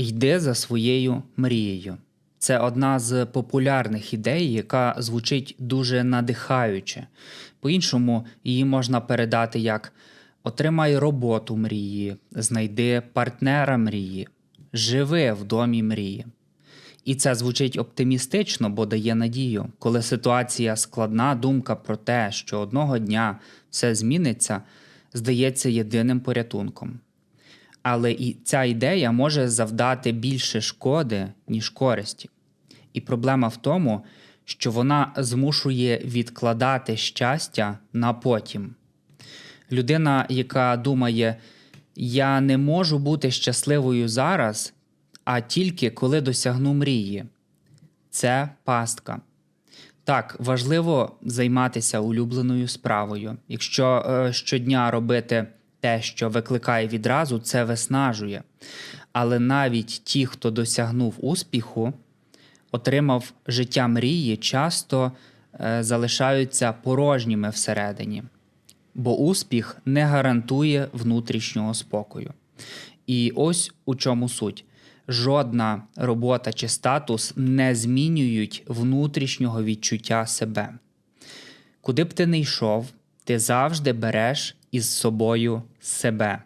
Йди за своєю мрією. Це одна з популярних ідей, яка звучить дуже надихаюче. По-іншому її можна передати як отримай роботу мрії, знайди партнера мрії, живи в домі мрії. І це звучить оптимістично, бо дає надію. Коли ситуація складна, думка про те, що одного дня все зміниться, здається єдиним порятунком. Але і ця ідея може завдати більше шкоди, ніж користі. І проблема в тому, що вона змушує відкладати щастя на потім. Людина, яка думає, я не можу бути щасливою зараз, а тільки коли досягну мрії. Це пастка. Так, важливо займатися улюбленою справою. Якщо е, щодня робити те, що викликає відразу, це виснажує. Але навіть ті, хто досягнув успіху, отримав життя мрії, часто е, залишаються порожніми всередині, бо успіх не гарантує внутрішнього спокою. І ось у чому суть. Жодна робота чи статус не змінюють внутрішнього відчуття себе. Куди б ти не йшов, ти завжди береш із собою себе.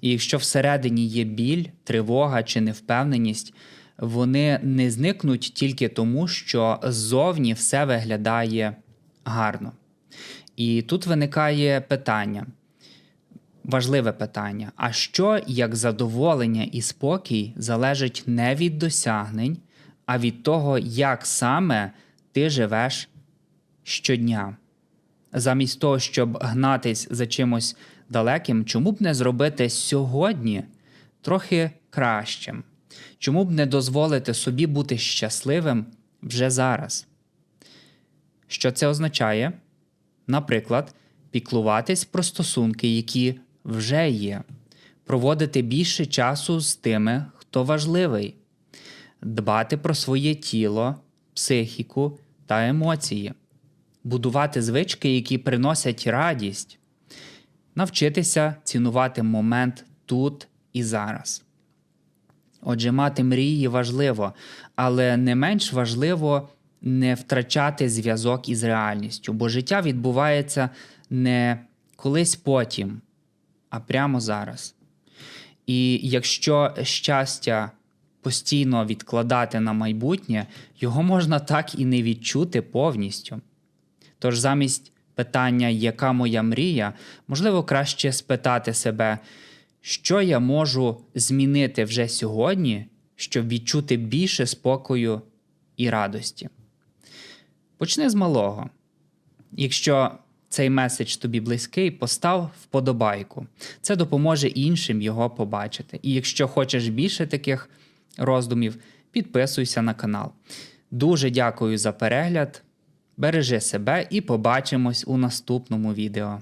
І якщо всередині є біль, тривога чи невпевненість, вони не зникнуть тільки тому, що ззовні все виглядає гарно. І тут виникає питання, важливе питання: а що як задоволення і спокій залежить не від досягнень, а від того, як саме ти живеш щодня? Замість того, щоб гнатись за чимось далеким, чому б не зробити сьогодні трохи кращим? Чому б не дозволити собі бути щасливим вже зараз? Що це означає? Наприклад, піклуватись про стосунки, які вже є, проводити більше часу з тими, хто важливий, дбати про своє тіло, психіку та емоції, будувати звички, які приносять радість, навчитися цінувати момент тут і зараз. Отже, мати мрії важливо, але не менш важливо не втрачати зв'язок із реальністю, бо життя відбувається не колись потім, а прямо зараз. І якщо щастя постійно відкладати на майбутнє, його можна так і не відчути повністю. Тож замість питання, яка моя мрія, можливо, краще спитати себе, що я можу змінити вже сьогодні, щоб відчути більше спокою і радості. Почни з малого. Якщо цей меседж тобі близький, постав вподобайку. Це допоможе іншим його побачити. І якщо хочеш більше таких роздумів, підписуйся на канал. Дуже дякую за перегляд. Бережи себе і побачимось у наступному відео.